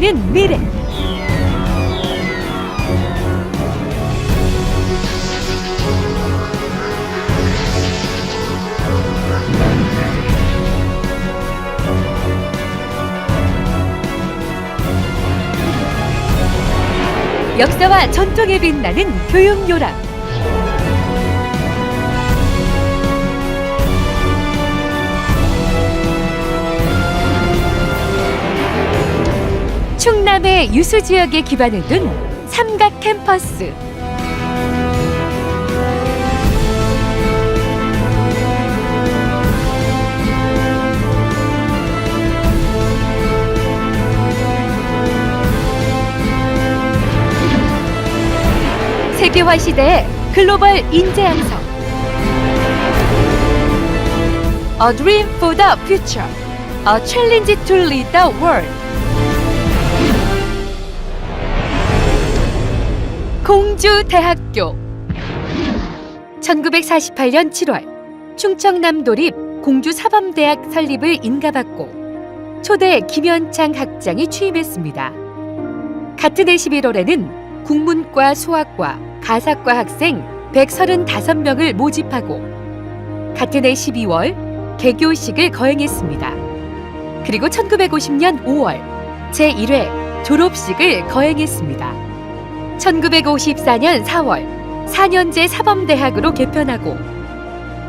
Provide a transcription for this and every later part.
여는 미래. 역사와 전통에 빛나는 교육 요람 충남의 유수 지역에 기반을 둔 삼각 캠퍼스. 세계화 시대의 글로벌 인재 양성. A dream for the future. A challenge to lead the world. 공주대학교 1948년 7월 충청남도립 공주사범대학 설립을 인가받고 초대 김현창 학장이 취임했습니다. 같은 해 11월에는 국문과 수학과 가사과 학생 135명을 모집하고 같은 해 12월 개교식을 거행했습니다. 그리고 1950년 5월 제1회 졸업식을 거행했습니다. 1954년 4월 4년제 사범대학으로 개편하고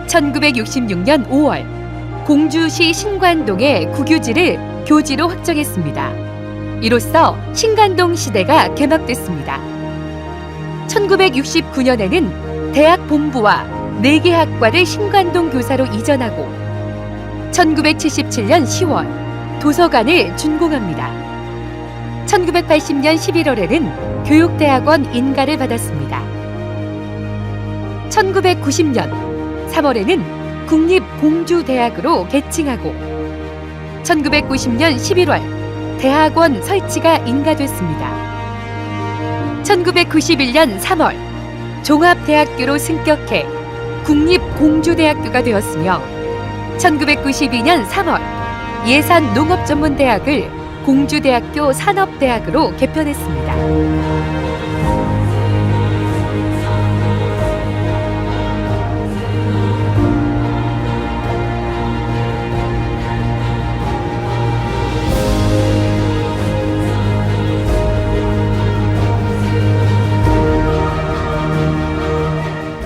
1966년 5월 공주시 신관동의 국유지를 교지로 확정했습니다. 이로써 신관동 시대가 개막됐습니다. 1969년에는 대학 본부와 4개 학과를 신관동 교사로 이전하고 1977년 10월 도서관을 준공합니다. 1980년 11월에는 교육대학원 인가를 받았습니다. 1990년 3월에는 국립공주대학으로 개칭하고 1990년 11월 대학원 설치가 인가됐습니다. 1991년 3월 종합대학교로 승격해 국립공주대학교가 되었으며 1992년 3월 예산농업전문대학을 공주대학교 산업대학으로 개편했습니다.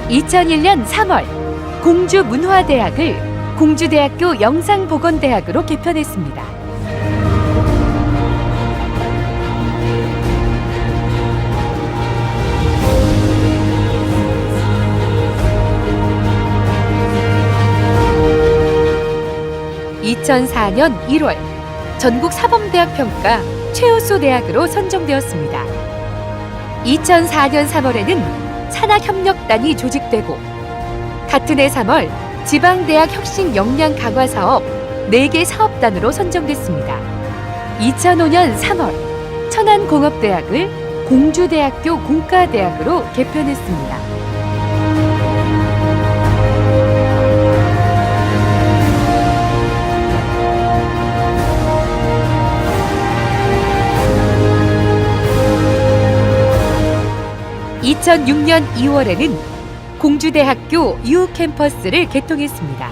(2001년 3월) 공주문화대학을 공주대학교 영상보건대학으로 개편했습니다. 2004년 1월 전국 사범대학 평가 최우수 대학으로 선정되었습니다. 2004년 3월에는 산학협력단이 조직되고 같은 해 3월 지방대학 혁신 역량 강화 사업 4개 사업단으로 선정됐습니다. 2005년 3월 천안공업대학을 공주대학교 공과대학으로 개편했습니다. 2006년 2월에는 공주대학교 U 캠퍼스를 개통했습니다.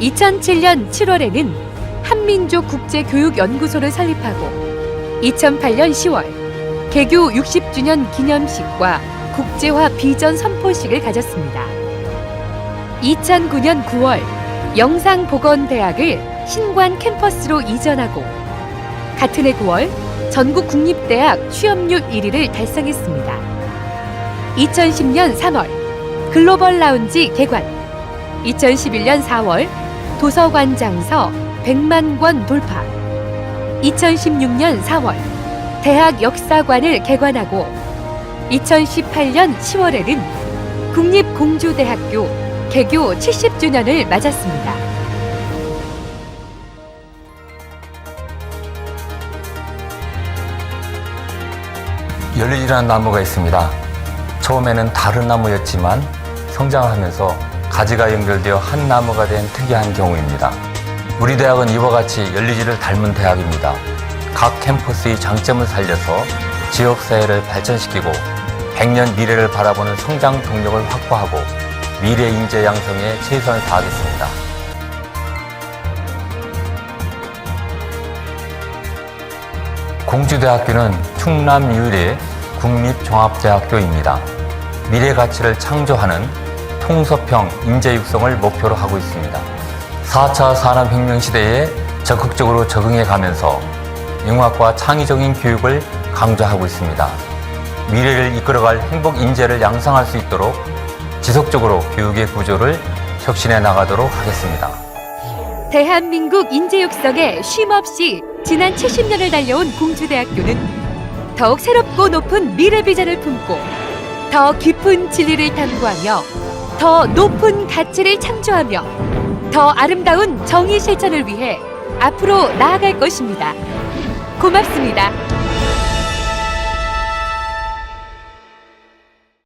2007년 7월에는 한민족 국제교육연구소를 설립하고 2008년 10월 개교 60주년 기념식과 국제화 비전 선포식을 가졌습니다. 2009년 9월 영상보건대학을 신관 캠퍼스로 이전하고 같은 해 9월 전국 국립대학 취업률 1위를 달성했습니다. 2010년 3월 글로벌 라운지 개관 2011년 4월 도서관장서 100만 권 돌파 2016년 4월 대학 역사관을 개관하고 2018년 10월에는 국립공주대학교 개교 70주년을 맞았습니다. 열리지라는 나무가 있습니다. 처음에는 다른 나무였지만 성장하면서 가지가 연결되어 한 나무가 된 특이한 경우입니다. 우리 대학은 이와 같이 열리지를 닮은 대학입니다. 각 캠퍼스의 장점을 살려서 지역사회를 발전시키고 100년 미래를 바라보는 성장 동력을 확보하고 미래 인재 양성에 최선을 다하겠습니다. 공주대학교는 충남 유일의 국립종합대학교입니다. 미래 가치를 창조하는 통섭형 인재 육성을 목표로 하고 있습니다. 4차 산업혁명 시대에 적극적으로 적응해 가면서 융합과 창의적인 교육을 강조하고 있습니다. 미래를 이끌어갈 행복 인재를 양성할 수 있도록 지속적으로 교육의 구조를 혁신해 나가도록 하겠습니다. 대한민국 인재 육성에 쉼없이 지난 70년을 달려온 공주대학교는 더욱 새롭고 높은 미래 비전을 품고 더 깊은 진리를 탐구하며 더 높은 가치를 창조하며 더 아름다운 정의 실천을 위해 앞으로 나아갈 것입니다. 고맙습니다.